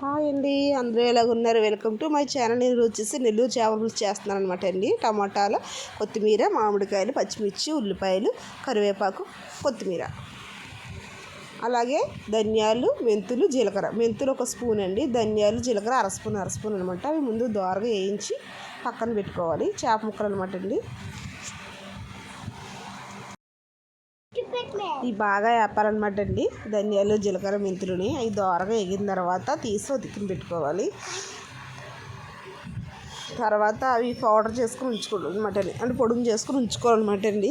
Hi అండి. అందరూ ఎలాగున్నారు వెల్కమ్ టు మై ఛానల్. నేను వచ్చేసి నెల్లూరు చేపలు చేస్తున్నాను అనమాట అండి. టమాటాలు కొత్తిమీర మామిడికాయలు పచ్చిమిర్చి ఉల్లిపాయలు కరివేపాకు కొత్తిమీర. అలాగే ధనియాలు మెంతులు జీలకర్ర. మెంతులు ఒక స్పూన్ అండి. ధనియాలు జీలకర్ర అర స్పూన్ అర స్పూన్ అనమాట అవి ముందు దోరగా వేయించి పక్కన పెట్టుకోవాలి. చేప ముక్కలు అనమాట అండి. బాగా బాగా వేపాలన్నమాట అండి ధనియాలు జీలకర్ర మెంతులని అవి దోరగా ఎగిన తర్వాత తీసి ఉతికిన పెట్టుకోవాలి. తర్వాత అవి పౌడర్ చేసుకుని ఉంచుకోవాలి అనమాట అండి అంటే పొడుగు చేసుకుని ఉంచుకోవాలన్నమాట అండి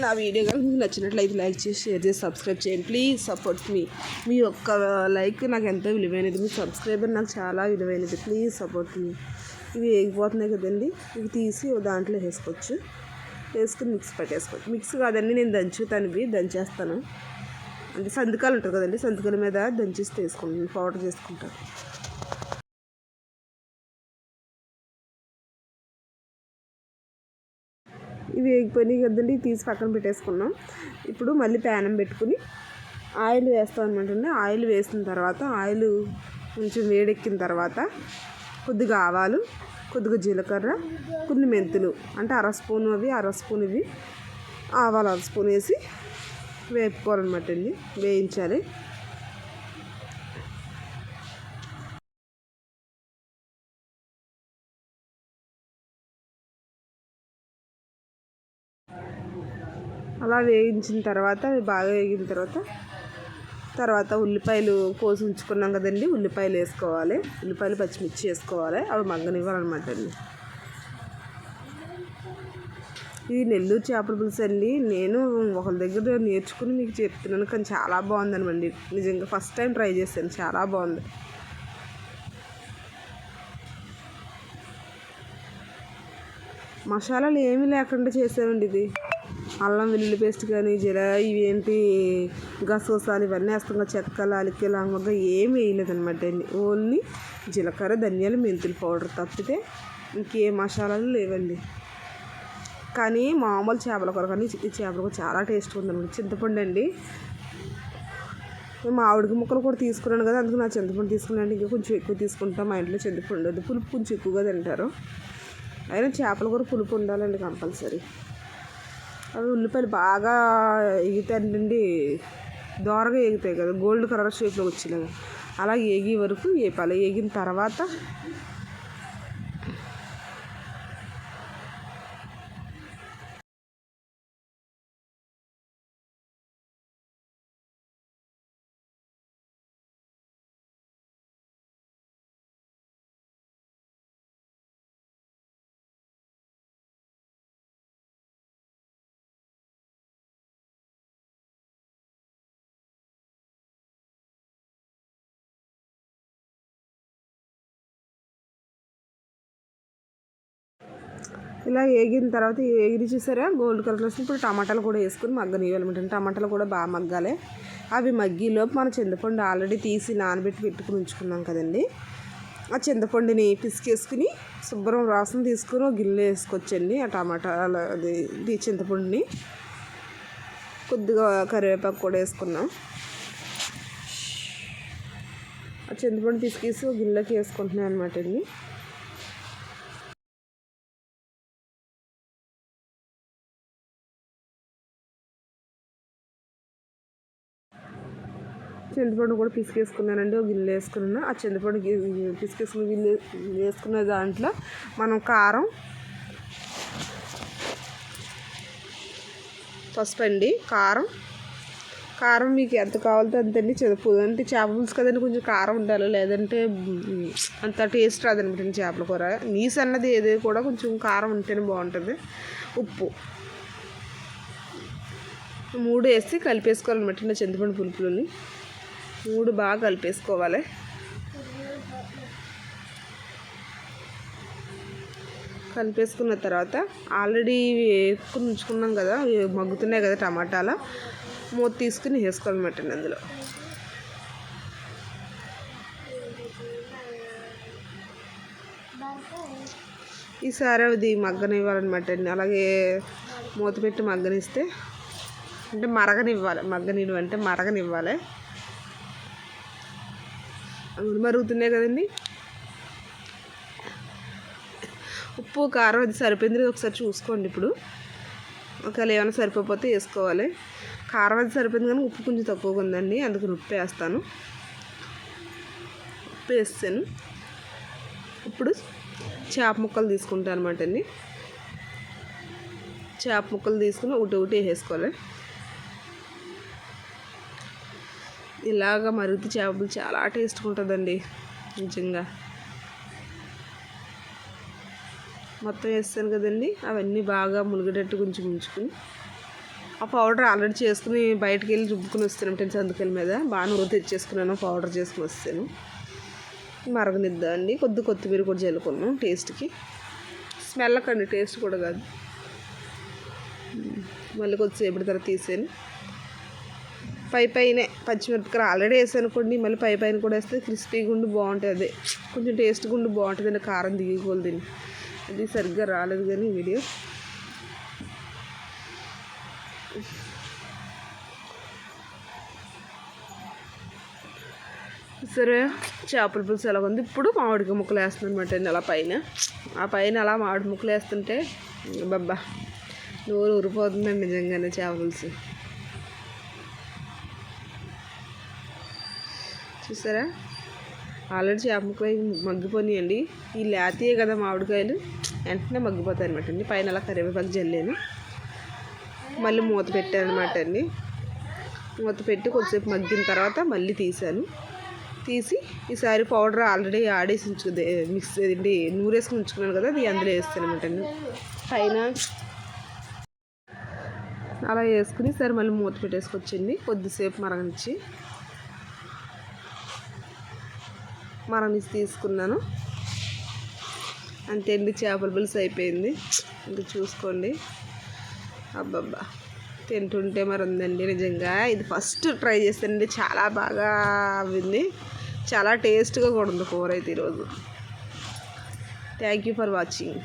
నా వీడియో కానీ మీకు నచ్చినట్లయితే లైక్ చేసి షేర్ చేసి సబ్స్క్రైబ్ చేయండి. ప్లీజ్ సపోర్ట్ మీ మీ యొక్క లైక్ నాకు ఎంతో విలువైనది. మీ సబ్స్క్రైబర్ నాకు చాలా విలువైనది. ప్లీజ్ సపోర్ట్ మీ. ఇవి వేగిపోతున్నాయి కదండి. ఇవి తీసి దాంట్లో వేసుకోవచ్చు. వేసుకుని మిక్స్ పట్టేసుకోండి మిక్స్ కాదండి నేను దంచుతాను ఇవి దంచేస్తాను. అంటే సంతకాలు ఉంటుంది కదండి సంతకాల మీద దంచేసి వేసుకుంటాను పౌడర్ చేసుకుంటాను ఇవి వేగిపోయినాయి కదండి తీసి పక్కన పెట్టేసుకున్నాం. ఇప్పుడు మళ్ళీ ప్యానం పెట్టుకుని ఆయిల్ వేస్తాం అనమాట ఆయిల్ వేసిన తర్వాత ఆయిల్ కొంచెం వేడెక్కిన తర్వాత కొద్దిగా ఆవాలు కొద్దిగా జీలకర్ర కొన్ని మెంతులు. అంటే అర స్పూన్ అవి అర స్పూన్ ఇవి. ఆవాలు అర స్పూన్ వేసి వేపుకోవాలన్నమాట అండి. వేయించాలి. అలా వేయించిన తర్వాత అవి బాగా వేగిన తర్వాత తర్వాత ఉల్లిపాయలు కోసి ఉంచుకున్నాం కదండి ఉల్లిపాయలు వేసుకోవాలి. ఉల్లిపాయలు పచ్చిమిర్చి వేసుకోవాలి. అవి మగ్గనివ్వాలన్నమాట అండి. ఇది నెల్లూరు చేపల పులుసు అండి నేను ఒకరి దగ్గర నేర్చుకుని మీకు చెప్తున్నాను కానీ చాలా బాగుందనమండి. నిజంగా ఫస్ట్ టైం ట్రై చేశాను చాలా బాగుంది. మసాలాలు ఏమీ లేకుండా చేసామండి ఇది. అల్లం వెల్లుల్లి పేస్ట్ కానీ జీర ఇవేంటి గసగసాలు ఇవన్నీ వేస్తాం చెక్కలు అలికి లవంగ ఏమి వేయలేదనమాట ఓన్లీ జీలకర్ర ధనియాలు మెంతులు పౌడర్ తప్పితే ఇంకే మసాలాలు లేవండి. కానీ మామూలు చేపల కూర కానీ ఈ చేపల కూర చాలా టేస్ట్గా ఉందన్నమాట. చింతపండు అండి. మామిడికి ముక్కలు కూడా తీసుకున్నాను కదా అందుకు నా చింతపండు తీసుకున్నాను. ఇంకా కొంచెం ఎక్కువ తీసుకుంటాం. మా ఇంట్లో చింతపండు పులుపు కొంచెం ఎక్కువగా తింటారు. అయినా చేపల కూర పులుపు ఉండాలండి కంపల్సరీ. అవి ఉల్లిపాయలు బాగా ఎగుతాయండి దోరగా ఎగుతాయి కదా గోల్డ్ కలర్ షేప్లో వచ్చినాయి అలా ఏగి వరకు వేపాలి. ఎగిన తర్వాత ఇలా వేగిన తర్వాత వేగిరి చూసారా? గోల్డ్ కలర్ వస్తుంది ఇప్పుడు టమాటాలు కూడా వేసుకుని మగ్గనివ్వాలన్నమాట టమాటాలు కూడా బాగా మగ్గాలి. అవి మగ్గిలోపు మన చింతపండు ఆల్రెడీ తీసి నానబెట్టి పెట్టుకుని ఉంచుకున్నాం కదండి. ఆ చింతపండుని పిసికేసుకుని శుభ్రం రాసం తీసుకుని ఒక గిన్నె వేసుకొచ్చండి ఆ టమాటాలు అది చింతపండుని. కొద్దిగా కరివేపాకు కూడా వేసుకున్నాం. ఆ చింతపండు పిసికేసి ఒక గిన్నెలోకి వేసుకుంటున్నాను అనమాట అండి. చింతపండు కూడా పిసికేసుకున్నానండి ఒక గిన్నె వేసుకున్నాను ఆ చింతపండు పిసికేసుకున్న గిన్నె వేసుకున్న దాంట్లో మనం కారం పసుపు అండి కారం. కారం మీకు ఎంత కావాలంటే అంతండి. చెదపు అంటే చేప పులుసు కదండి కొంచెం కారం ఉండాలి. లేదంటే అంత టేస్ట్ రాదనమాట చేపల కూర. నీసు అన్నది ఏది కూడా కొంచెం కారం ఉంటేనే బాగుంటుంది. ఉప్పు. మూడు వేసి కలిపేసుకోవాలన్నమాట చింతపండు పులుపులని. మూడు బాగా కలిపేసుకోవాలి. కలిపేసుకున్న తర్వాత ఆల్రెడీ వేసుకుని ఉంచుకున్నాం కదా మగ్గుతున్నాయి కదా టమాటాల. మూత తీసుకుని వేసుకోవాలన్నమాట అందులో. ఈసారి అది మగ్గనివ్వాలన్నమాట అండి అలాగే మూత పెట్టి మగ్గనిస్తే అంటే మరగనివ్వాలి. మగ్గనివ్వంటే మరగనివ్వాలి. మరుగుతున్నాయి కదండి. ఉప్పు కారం అది సరిపోయింది. ఒకసారి చూసుకోండి ఇప్పుడు. ఒకవేళ ఏమైనా సరిపోతే వేసుకోవాలి. కారం అది సరిపోయింది కానీ ఉప్పు కొంచెం తక్కువగా ఉందండి. అందుకు ఉప్పు వేస్తాను. ఉప్పు వేస్తాను. ఇప్పుడు చేప ముక్కలు తీసుకుంటాను అనమాట అండి. చేప ముక్కలు తీసుకుని ఒకటి ఒకటి వేసేసుకోవాలి. ఇలాగ మరుగుతి చేపలు చాలా టేస్ట్గా ఉంటుందండి నిజంగా. మొత్తం వేస్తాను కదండి అవన్నీ బాగా ములిగేటట్టు కొంచెం ఉంచుకుని. ఆ పౌడర్ ఆల్రెడీ చేసుకుని బయటకు వెళ్ళి రుబ్బుకుని వస్తాను టెన్స్ అందుకల మీద. బాగా నూరు తెచ్చేసుకున్నాను పౌడర్ చేసుకుని వస్తాను. మరగనిద్దామండి కొద్ది కొత్తిమీర కూడా చల్లుకున్నాం టేస్ట్కి. స్మెల్ కండి టేస్ట్ కూడా కాదు. మళ్ళీ కొద్దిసేపటి తర్వాత తీసాను. పై పైనే పచ్చిమిరపకాయలు ఆల్రెడీ వేసాను అనుకోండి మళ్ళీ పై పైన కూడా వేస్తే క్రిస్పీగా ఉండి బాగుంటుంది అదే. కొంచెం టేస్ట్గా ఉండి బాగుంటుంది అండి కారం దిగిపోలు తిని అది సరిగ్గా రాలేదు కానీ వీడియో. సరే చేపల పులుసు ఎలా ఉంది? ఇప్పుడు మామిడికాయ ముక్కలు వేస్తుంది అనమాట అండి అలా పైన. ఆ పైన అలా మామిడి ముక్కలు వేస్తుంటే బబ్బా నోరు ఊరిపోతుందండి నిజంగానే చేపల పులుసు. చూసారా? ఆల్రెడీ చేప ముక్కలు మగ్గిపోయినాయండి. ఈ లేతయే కదా మామిడికాయలు. వెంటనే మగ్గిపోతాయి అనమాట అండి. పైన అలా కరివేపాకు జల్లాను. మళ్ళీ మూత పెట్టాను అనమాట అండి. మూత పెట్టి కొద్దిసేపు మగ్గిన తర్వాత మళ్ళీ తీసాను తీసి ఈసారి పౌడర్ ఆల్రెడీ ఆడేసి ఉంచు మిక్స్ ఏంటి నూరేసుకుని ఉంచుకున్నాను కదా అది అందులో వేస్తాను అనమాట అండి. పైన అలా వేసుకుని సరే మళ్ళీ మూత పెట్టేసుకొచ్చింది కొద్దిసేపు మరగనిచ్చి. మరణించి తీసుకున్నాను. అంతే అండి చేపల పులుసు అయిపోయింది. ఇంకా చూసుకోండి. అబ్బబ్బా తింటుంటే మరి ఉందండి నిజంగా. ఇది ఫస్ట్ ట్రై చేస్తానండి చాలా బాగా అవ్వింది. చాలా టేస్ట్గా కూడా ఉంది కూర అయితే ఈరోజు. Thank you for watching